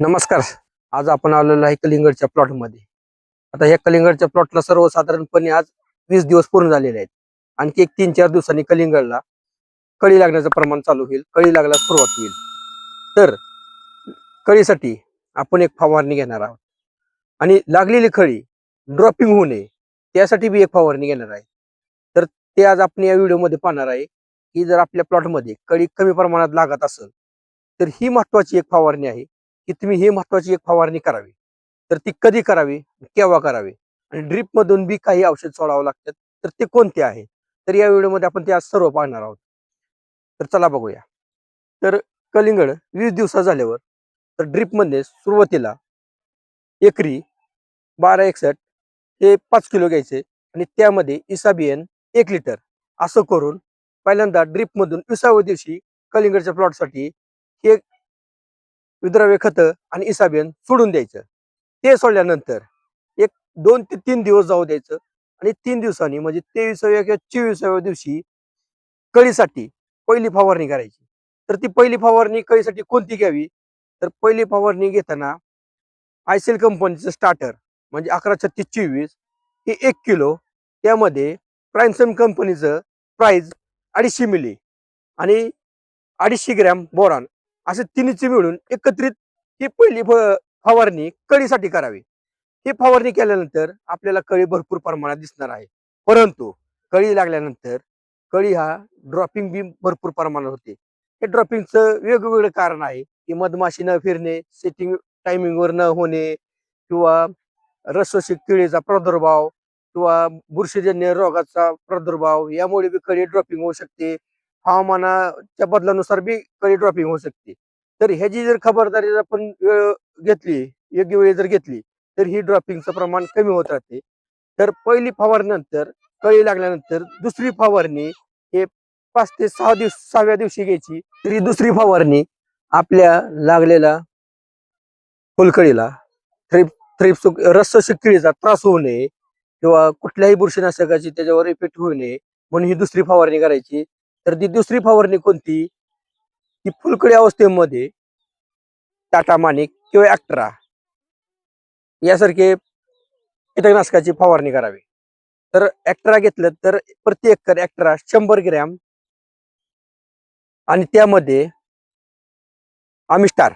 नमस्कार. आज आपण आलेलो आहे कलिंगडच्या प्लॉटमध्ये आता ह्या कलिंगडच्या प्लॉटला सर्वसाधारणपणे आज वीस दिवस पूर्ण झालेले आहेत. आणखी एक तीन चार दिवसांनी कलिंगडला कळी लागण्याचं प्रमाण चालू होईल कळी लागण्यास सुरुवात होईल. तर कळीसाठी आपण एक फवारणी घेणार आहोत. आणि लागलेली कळी ड्रॉपिंग होऊ नये त्यासाठी बी एक फवारणी घेणार आहे. तर ते आज आपण या व्हिडिओमध्ये पाहणार आहे की जर आपल्या प्लॉटमध्ये कळी कमी प्रमाणात लागत असेल तर ही महत्वाची एक फवारणी आहे. की तुम्ही हे महत्वाची एक फवारणी करावी. तर ती कधी करावी? केव्हा करावी? आणि ड्रीपमधून बी काही औषध सोडावं लागतात तर ते कोणते आहे? तर या व्हिडिओमध्ये आपण ते आज सर्व पाहणार आहोत. तर चला बघूया. तर कलिंगड वीस दिवसा झाल्यावर तर ड्रीपमध्ये सुरुवातीला एकरी बारा एकसठ हे पाच किलो घ्यायचे आणि त्यामध्ये इसाबियन एक लिटर असं करून पहिल्यांदा ड्रीपमधून विसाव्या दिवशी कलिंगडच्या प्लॉटसाठी हे विद्रव्य खतं आणि इसाबियन सोडून द्यायचं. ते सोडल्यानंतर एक दोन ते तीन दिवस जाऊ द्यायचं आणि तीन दिवसांनी म्हणजे तेविसाव्या किंवा चोवीसाव्या दिवशी कळीसाठी पहिली फवारणी करायची. तर ती पहिली फवारणी कळीसाठी कोणती घ्यावी? तर पहिली फवारणी घेताना आयसेल कंपनीचं स्टार्टर म्हणजे अकरा छत्तीस चोवीस हे एक किलो त्यामध्ये प्राइमसम कंपनीचं प्राईज अडीचशे मिली आणि अडीचशे ग्रॅम बोरान असे तिन्हीचे मिळून एकत्रित ही पहिली फवारणी कळीसाठी करावी. ही फवारणी केल्यानंतर आपल्याला कळी भरपूर प्रमाणात दिसणार आहे. परंतु कळी लागल्यानंतर कळी हा ड्रॉपिंग बी भरपूर प्रमाणात होते. हे ड्रॉपिंगचं वेगवेगळं कारण आहे की मधमाशी न फिरणे सेटिंग टायमिंगवर न होणे किंवा रसोशी किडीचा प्रादुर्भाव किंवा बुरशीजन्य रोगाचा प्रादुर्भाव यामुळे बी कळी ड्रॉपिंग होऊ शकते. हवामानाच्या बदलानुसार बी कळी ड्रॉपिंग होऊ शकते. तर ह्याची जर खबरदारी जर आपण वेळ घेतली योग्य वेळी जर घेतली तर ही ड्रॉपिंगचं प्रमाण कमी होत राहते. तर पहिली फवारणीनंतर कळी लागल्यानंतर दुसरी फवारणी हे पाच ते सहा दिवस सहाव्या दिवशी घ्यायची. तरी ही दुसरी फवारणी आपल्या लागलेल्या फुलकळीला थ्रिप थ्रिप्स रस शिकळीचा त्रास होऊ नये किंवा कुठल्याही बुरशीनाशकाची त्याच्यावर इफेक्ट होऊ नये म्हणून ही दुसरी फवारणी करायची. तर ती दुसरी फवारणी कोणती? ती फुलकडी अवस्थेमध्ये टाटा मानिक किंवा ॲक्ट्रा यासारखे कीटकनाशकाची फवारणी करावी. तर ऍक्ट्रा घेतलं तर प्रति एकर ॲक्ट्रा शंभर ग्रॅम आणि त्यामध्ये आमिस्टार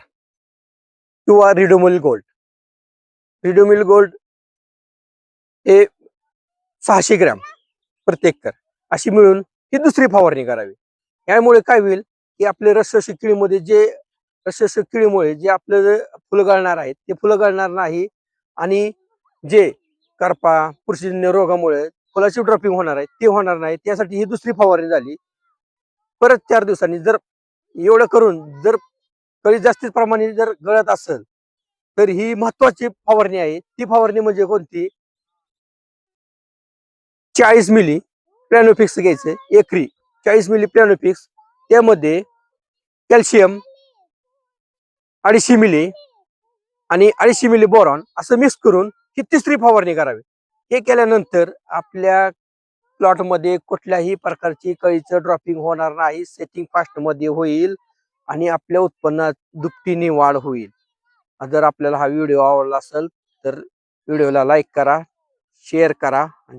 किंवा रिडोमिल गोल्ड. रिडोमिल गोल्ड हे सहाशे ग्रॅम प्रत्येक कर अशी मिळून ही दुसरी फवारणी करावी. यामुळे काय होईल की आपले रस किळीमध्ये जे रस किळीमुळे जे आपलं जे फुलं गळणार आहेत ते फुलं गळणार नाही आणि जे करपा पुरुषजन्य रोगामुळे फुलाची ड्रॉपिंग होणार आहे ते होणार नाही त्यासाठी ही दुसरी फवारणी झाली. परत चार दिवसांनी जर एवढं करून जर कळी जास्तीत प्रमाणे जर गळत असेल तर ही महत्वाची फवारणी आहे. ती फवारणी म्हणजे कोणती? चाळीस मिली प्लॅनोफिक्स घ्यायचे. एकरी. चाळीस मिली प्लॅनोफिक्स त्यामध्ये कॅल्शियम अडीचशे मिली आणि अडीचशे मिली बोरॉन असं मिक्स करून ही तिसरी फवारणी करावी? हे केल्यानंतर आपल्या प्लॉटमध्ये कुठल्याही प्रकारची कळीचं ड्रॉपिंग होणार नाही. सेटिंग फास्टमध्ये होईल आणि आपल्या उत्पन्नात दुपटीने वाढ होईल. जर आपल्याला हा व्हिडिओ आवडला असेल तर व्हिडिओला लाईक करा शेअर करा आणि